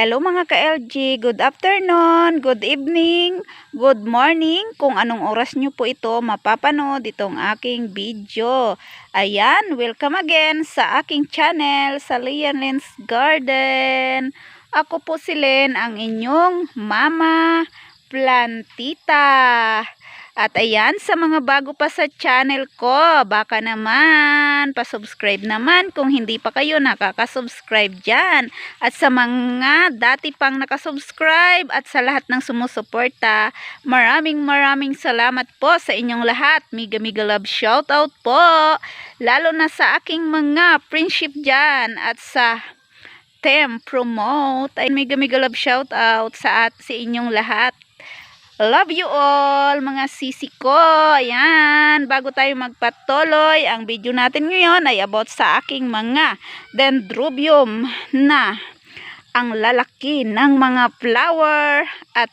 Hello mga ka-LG, good afternoon, good evening, good morning. Kung anong oras nyo po ito mapapanood itong aking video. Ayan, welcome again sa aking channel, sa Lian Lens Garden. Ako po si Len, ang inyong mama plantita. At ayan, sa mga bago pa sa channel ko, baka naman, pasubscribe naman kung hindi pa kayo nakakasubscribe dyan. At sa mga dati pang nakasubscribe at sa lahat ng sumusuporta, maraming maraming salamat po sa inyong lahat. Miga miga love shoutout po. Lalo na sa aking mga friendship dyan at sa Tem Promote. Ay mega mega love shoutout sa at sa inyong lahat. Love you all, mga sisi ko. Ayan, bago tayo magpatuloy, ang video natin ngayon ay about sa aking mga dendrobium na ang lalaki ng mga flower at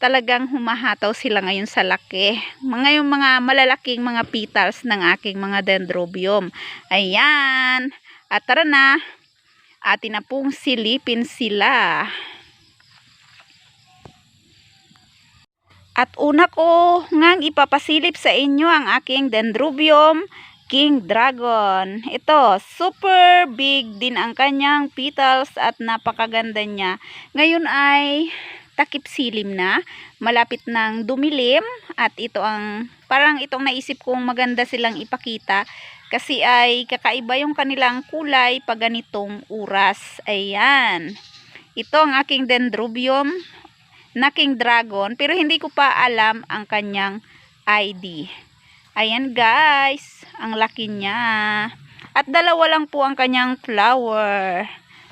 talagang humahataw sila ngayon sa laki. Mga yung mga malalaking mga petals ng aking mga dendrobium. Ayan, at tara na, atin na pong silipin sila. At una ko ngang ipapasilip sa inyo ang aking Dendrobium King Dragon. Ito, super big din ang kanyang petals at napakaganda niya. Ngayon ay takip silim na, malapit ng dumilim at ito ang parang itong naisip kong maganda silang ipakita kasi ay kakaiba yung kanilang kulay pag ganitong oras. Ayan. Ito ang aking Dendrobium na King Dragon pero hindi ko pa alam ang kanyang ID. Ayan guys, ang laki niya. At dalawa lang po ang kanyang flower.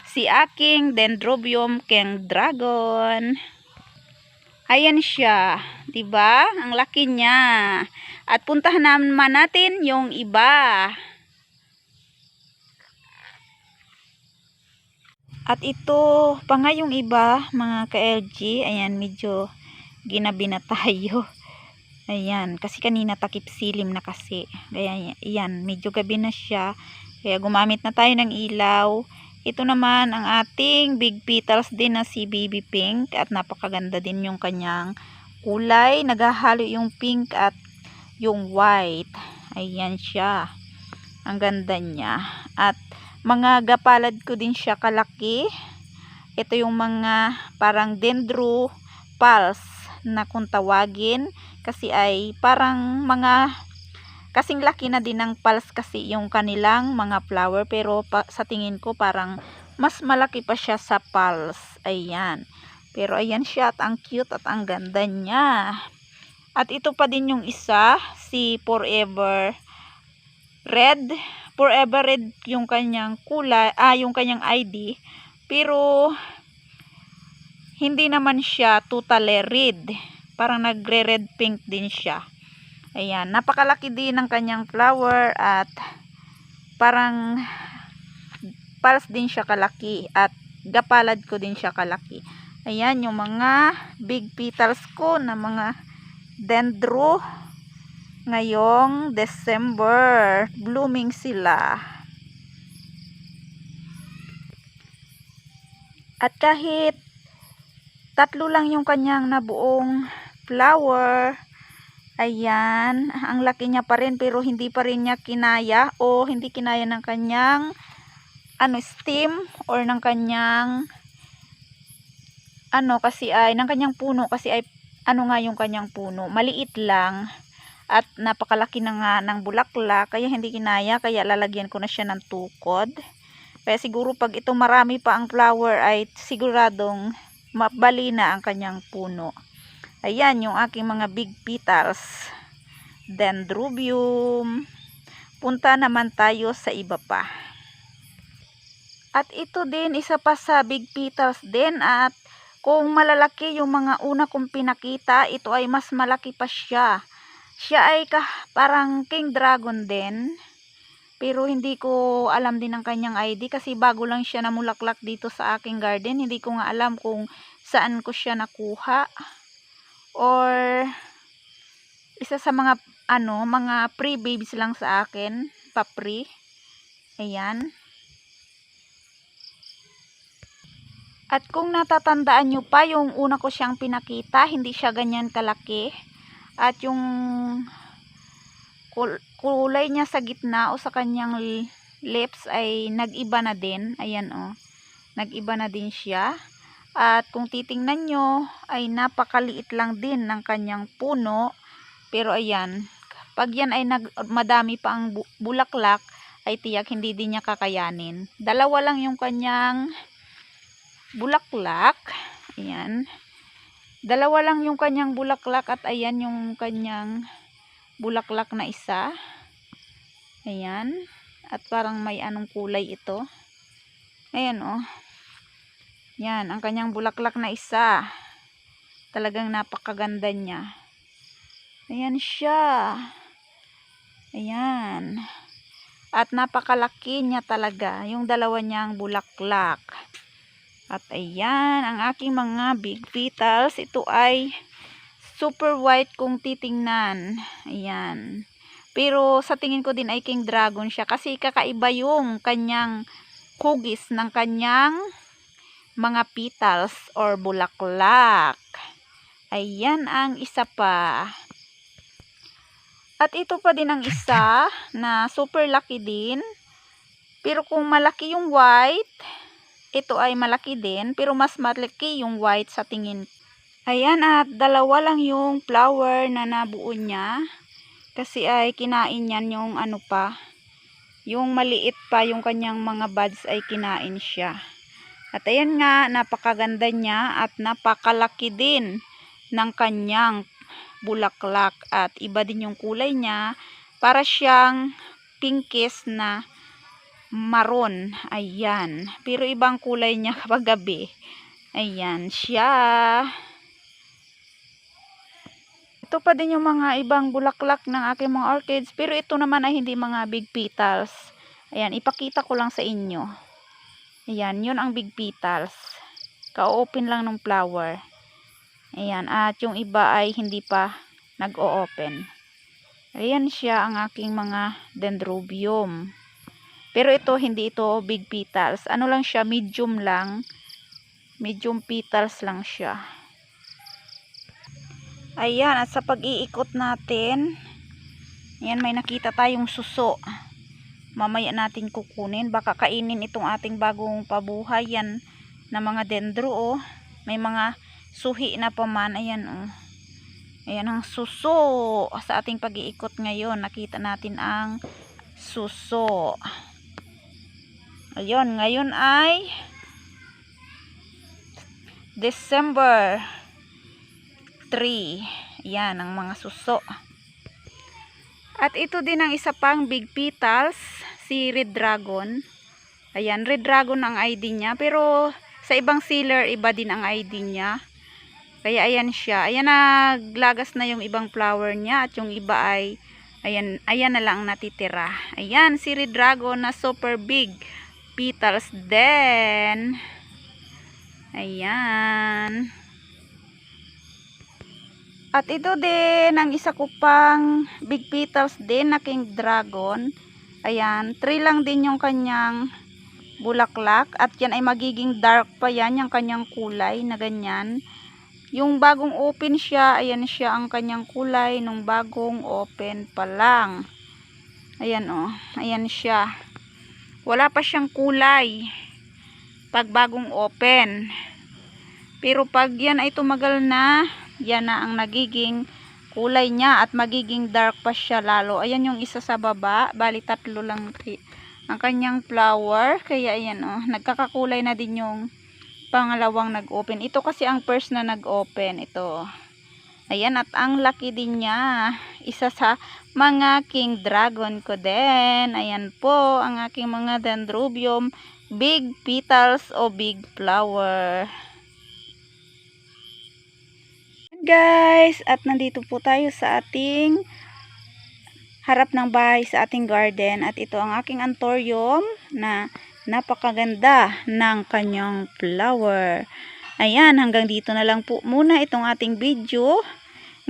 Si aking Dendrobium King Dragon. Ayan siya, 'di ba? Ang laki niya. At puntahan naman natin yung iba. At ito, pa nga yung iba, mga ka-LG, ayan, medyo ginabi na tayo. Ayan, kasi kanina takip silim na kasi. Kaya, ayan, medyo gabi na siya. Kaya gumamit na tayo ng ilaw. Ito naman ang ating big petals din na si baby pink. At napakaganda din yung kanyang kulay. Naghahalo yung pink at yung white. Ayan siya. Ang ganda niya. At mga gapalad ko din siya kalaki. Ito yung mga parang dendro pulse na kung tawagin. Kasi ay parang mga kasing laki na din ng pulse kasi yung kanilang mga flower. Pero pa, sa tingin ko parang mas malaki pa siya sa pulse. Ayan. Pero ayan siya at ang cute at ang ganda niya. At ito pa din yung isa si forever red forever red yung kanyang kulay, ah, yung kanyang ID. Pero, hindi naman siya totally red. Parang nagre-red pink din siya. Ayan, napakalaki din ng kanyang flower at parang pals din siya kalaki at gapalad ko din siya kalaki. Ayan, yung mga big petals ko na mga dendro ngayong December. Blooming sila. At kahit tatlo lang yung kanyang nabuong flower, ayan, ang laki niya pa rin pero hindi pa rin niya kinaya o hindi kinaya ng kanyang ano, stem or ng kanyang ano kasi ay, ng kanyang puno kasi ay ano nga yung kanyang puno, maliit lang at napakalaki na nga ng bulaklak kaya hindi kinaya kaya lalagyan ko na siya ng tukod. Kaya siguro pag ito marami pa ang flower ay siguradong mabali na ang kanyang puno. Ayan yung aking mga big petals. Dendrobium punta naman tayo sa iba pa. At ito din isa pa sa big petals din. At kung malalaki yung mga una kong pinakita ito ay mas malaki pa siya siya ay ka, parang king dragon din. Pero hindi ko alam din ang kanyang ID kasi bago lang siya namulaklak dito sa aking garden. Hindi ko nga alam kung saan ko siya nakuha. Or isa sa mga ano, mga pre-babies lang sa akin. Papri. Ayan. At kung natatandaan nyo pa, yung una ko siyang pinakita, hindi siya ganyan kalaki. At yung kul- kulay niya sa gitna o sa kanyang lips ay nag-iba na din. Ayan o. Nag-iba na din siya. At kung titingnan nyo, ay napakaliit lang din ng kanyang puno. Pero ayan, pag yan ay nag, madami pa ang bu- bulaklak, ay tiyak hindi din niya kakayanin. Dalawa lang yung kanyang bulaklak. Ayan. Dalawa lang yung kanyang bulaklak at ayan yung kanyang bulaklak na isa. Ayan. At parang may anong kulay ito. Ayan oh. Yan, ang kanyang bulaklak na isa. Talagang napakaganda niya. Ayan siya. Ayan. At napakalaki niya talaga. Yung dalawa niyang bulaklak. At ayan, ang aking mga big petals. Ito ay super white kung titingnan. Ayan. Pero sa tingin ko din ay king dragon siya. Kasi kakaiba yung kanyang kugis ng kanyang mga petals or bulaklak. Ayan ang isa pa. At ito pa din ang isa na super laki din. Pero kung malaki yung white, ito ay malaki din. Pero mas malaki yung white sa tingin. Ayan at dalawa lang yung flower na nabuo niya. Kasi ay kinain yan yung ano pa. Yung maliit pa yung kanyang mga buds ay kinain siya. At ayan nga, napakaganda niya at napakalaki din ng kanyang bulaklak at iba din yung kulay niya para siyang pinkish na maroon. Ayan. Pero ibang kulay niya kapag gabi ayan. Siya. Ito pa din yung mga ibang bulaklak ng aking mga orchids. Pero ito naman ay hindi mga big petals. Ayan. Ipakita ko lang sa inyo. Ayan. Yun ang big petals. Ka-open lang ng flower. Ayan, at yung iba ay hindi pa nag-o-open. Ayan siya ang aking mga dendrobium. Pero ito, hindi ito big petals. Ano lang siya, medium lang. Medium petals lang siya. Ayan, at sa pag-iikot natin, ayan, may nakita tayong suso. Mamaya natin kukunin. Baka kainin itong ating bagong pabuhay yan na mga dendro, oh. May mga suhi na pa man ayan oh ayan ang suso sa ating pag-iikot ngayon nakita natin ang suso ayun ngayon ay December 3 yan ang mga suso. At ito din ang isa pang big petals si red dragon. Ayan red dragon ang ID niya pero sa ibang sealer iba din ang ID niya. Kaya ayan siya. Ayan naglagas na yung ibang flower niya at yung iba ay ayan, ayan na lang natitira. Ayan si Red Dragon na super big petals then ayan. At ito din ang isa ko pang big petals din na king dragon. Ayan, 3 lang din yung kanyang bulaklak. At yan ay magiging dark pa yan yung kanyang kulay na ganyan. Yung bagong open siya, ayan siya ang kanyang kulay nung bagong open pa lang. Ayan oh, ayan siya. Wala pa siyang kulay pag bagong open. Pero pag yan ay tumagal na, yan na ang nagiging kulay niya at magiging dark pa siya lalo. Ayan yung isa sa baba, bali tatlo lang ang kanyang flower. Kaya ayan oh, nagkakakulay na din yung pangalawang nag-open. Ito kasi ang first na nag-open. Ito. Ayan, at ang laki din niya. Isa sa mga king dragon ko din. Ayan po, ang aking mga dendrobium. Big petals o big flower. Guys, at nandito po tayo sa ating harap ng bahay sa ating garden. At ito ang aking antorium na napakaganda ng kanyang flower. Ayan, hanggang dito na lang po muna itong ating video.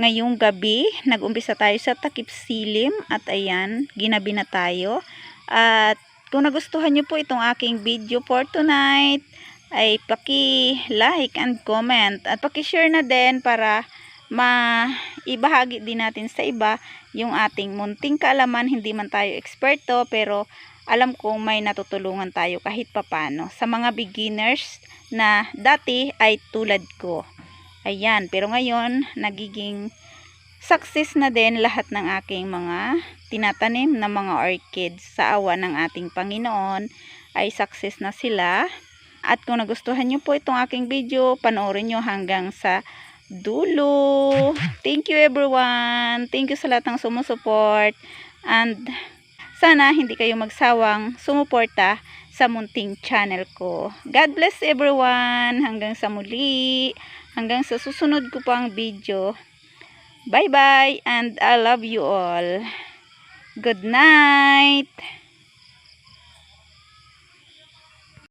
Ngayong gabi, nag-umpisa tayo sa takip silim at ayan, ginabi na tayo. At kung nagustuhan nyo po itong aking video for tonight, ay paki-like and comment at paki-share na din para maibahagi din natin sa iba yung ating munting kaalaman. Hindi man tayo eksperto pero alam kong may natutulungan tayo kahit papano sa mga beginners na dati ay tulad ko. Ayan, pero ngayon nagiging success na din lahat ng aking mga tinatanim na mga orchids sa awa ng ating Panginoon ay success na sila. At kung nagustuhan nyo po itong aking video, panoorin nyo hanggang sa dulo. Thank you everyone. Thank you sa lahat ng sumusuport. And sana hindi kayo magsawang sumuporta sa munting channel ko. God bless everyone. Hanggang sa muli. Hanggang sa susunod ko pang video. Bye bye and I love you all. Good night.